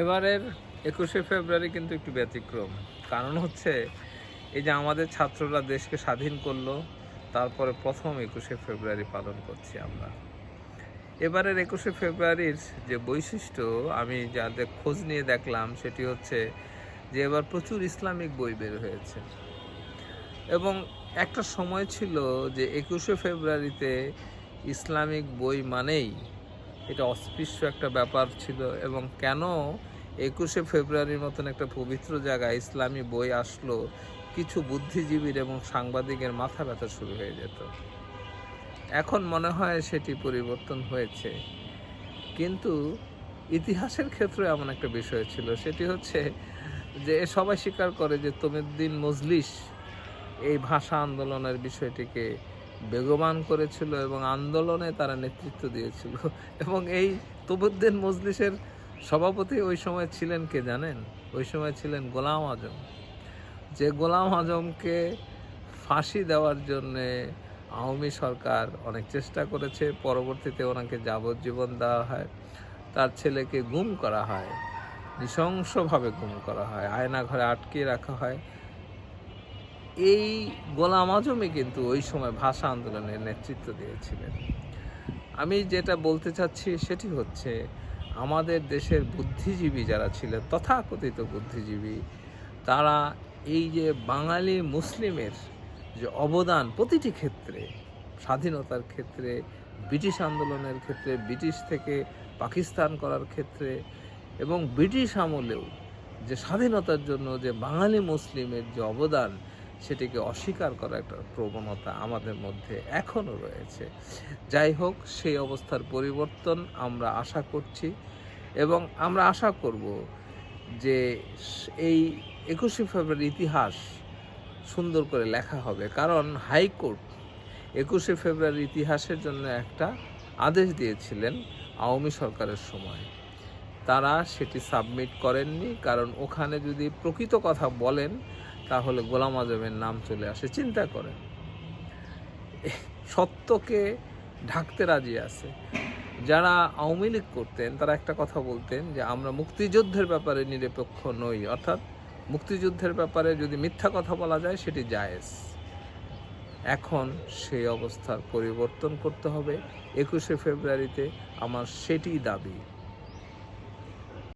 এবারের একুশে ফেব্রুয়ারি কিন্তু একটু ব্যতিক্রম। কারণ হচ্ছে, এই যে আমাদের ছাত্ররা দেশকে স্বাধীন করল, তারপরে প্রথম একুশে ফেব্রুয়ারি পালন করছি আমরা। এবারের একুশে ফেব্রুয়ারির যে বৈশিষ্ট্য, আমি যাদের খোঁজ নিয়ে দেখলাম, সেটি হচ্ছে যে এবার প্রচুর ইসলামিক বই বের হয়েছে। এবং একটা সময় ছিল যে একুশে ফেব্রুয়ারিতে ইসলামিক বই মানেই এটা অস্পৃশ্য একটা ব্যাপার ছিল এবং কেন একুশে ফেব্রুয়ারির মতন একটা পবিত্র জায়গায় ইসলামী বই আসলো, কিছু বুদ্ধিজীবীর এবং সাংবাদিকের মাথা ব্যথা শুরু হয়ে যেত। এখন মনে হয় সেটি পরিবর্তন হয়েছে। কিন্তু ইতিহাসের ক্ষেত্রে এমন একটা বিষয় ছিল, সেটি হচ্ছে যে সবাই স্বীকার করে যে তমিদ্দিন মজলিস এই ভাষা আন্দোলনের বিষয়টিকে বেগবান করেছিল এবং আন্দোলনে তারা নেতৃত্ব দিয়েছিল। এবং এই তবুদ্দিন মজলিসের সভাপতি ওই সময় ছিলেন কে জানেন? ওই সময় ছিলেন গোলাম আজম। যে গোলাম আজমকে ফাঁসি দেওয়ার জন্যে আওয়ামী সরকার অনেক চেষ্টা করেছে, পরবর্তীতে ওনাকে যাবজ্জীবন দেওয়া হয়। তার ছেলেকে গুম করা হয়, নৃশংসভাবে গুম করা হয় আয়না ঘরে আটকে রাখা হয়। এই গোলাম আজমই কিন্তু ওই সময় ভাষা আন্দোলনের নেতৃত্ব দিয়েছিলেন। আমি যেটা বলতে চাচ্ছি সেটি হচ্ছে, আমাদের দেশের বুদ্ধিজীবী যারা ছিলেন, তথাকথিত বুদ্ধিজীবী, তারা এই যে বাঙালি মুসলিমের যে অবদান প্রতিটি ক্ষেত্রে, স্বাধীনতার ক্ষেত্রে, ব্রিটিশ আন্দোলনের ক্ষেত্রে, ব্রিটিশ থেকে পাকিস্তান করার ক্ষেত্রে এবং ব্রিটিশ আমলেও যে স্বাধীনতার জন্য যে বাঙালি মুসলিমের যে অবদান সেটিকে অস্বীকার করার একটা প্রবণতা আমাদের মধ্যে এখনও রয়েছে। যাই হোক, সেই অবস্থার পরিবর্তন আমরা আশা করছি এবং আমরা আশা করব যে এই একুশে ফেব্রুয়ারি ইতিহাস সুন্দর করে লেখা হবে। কারণ হাইকোর্ট একুশে ফেব্রুয়ারি ইতিহাসের জন্য একটা আদেশ দিয়েছিলেন আওয়ামী সরকারের সময়। তারা সেটি সাবমিট করেননি, কারণ ওখানে যদি প্রকৃত কথা বলেন তাহলে গোলাম আজমের নাম চলে আসে, চিন্তা করেন। সত্যকে ঢাকতে রাজি আছে। যারা আওয়ামী লীগ করতেন, তারা একটা কথা বলতেন যে, আমরা মুক্তিযুদ্ধের ব্যাপারে নিরপেক্ষ নই, অর্থাৎ মুক্তিযুদ্ধের ব্যাপারে যদি মিথ্যা কথা বলা যায়, সেটি জায়েজ। এখন সেই অবস্থার পরিবর্তন করতে হবে। একুশে ফেব্রুয়ারিতে আমার সেটি দাবি।